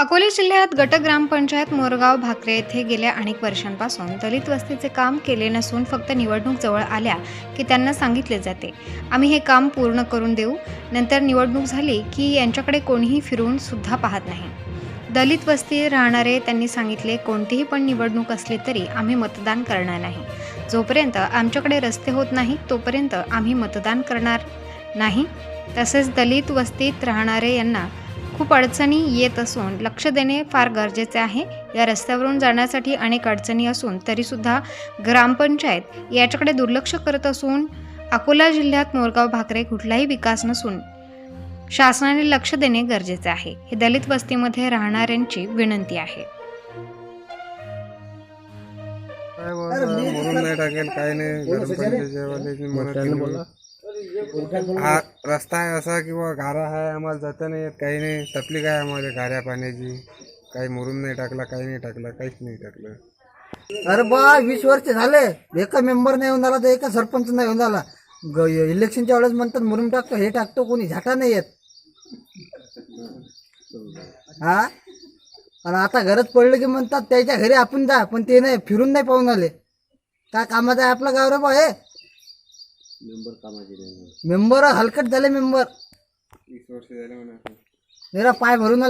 अकोले जिल्ह्यात गट ग्रामपंचायत मोरगाव भाकरे येथे गेल्या अनेक वर्षांपासून दलित वस्तीचे काम केले नसून फक्त निवडणूक जवळ आल्या की त्यांना सांगितले जाते. आम्ही हे काम पूर्ण करून देऊ. नंतर निवडणूक झाली की यांच्याकडे कोणीही फिरून सुद्धा पाहत नाही. दलित वस्ती राहणारे त्यांनी सांगितले कोणतीही पण निवडणूक असली तरी आम्ही मतदान करणार नाही. जोपर्यंत आमच्याकडे रस्ते होत नाही तोपर्यंत आम्ही मतदान करणार नाही. तसेच दलित वस्तीत राहणारे यांना खूप अडचणी येत असून लक्ष देणे फार गरजेचे आहे. या रस्त्यावरून जाण्यासाठी अनेक अडचणी असून तरीसुद्धा ग्रामपंचायत याच्याकडे दुर्लक्ष करत असून अकोला जिल्ह्यात मोरगाव भाकरे कुठलाही विकास नसून शासनाने लक्ष देणे गरजेचे आहे. हे दलित वस्तीमध्ये राहणाऱ्यांची विनंती आहे. काय टाकेल नाही. हा रस्ता आहे असा किंवा गारा आहे आम्हाला जाता नाही येत काही नाही. तकलीफ आहे आम्हाला गाऱ्या पाण्याची. काही मुरून नाही टाकला काही नाही टाकला काहीच नाही टाकलं. अरे बा वीस वर्ष झाले. एका मेंबर नाही येऊन आला तर एका सरपंच नाही येऊन आला. ग- इलेक्शनच्या वेळेस म्हणतात मुरुम टाकतो हे टाकतो कोणी झाटा नाही येत. हा? आणि आता घरच पडलं की म्हणतात त्याच्या घरी आपण जा पण ते नाही फिरून नाही पाहून आले. काय कामाचं आहे आपलं गाव रे बा हे मेंबर हलकट झाले मेंबर. वीस वर्ष झाले म्हणा. जरा पाय भरून आले.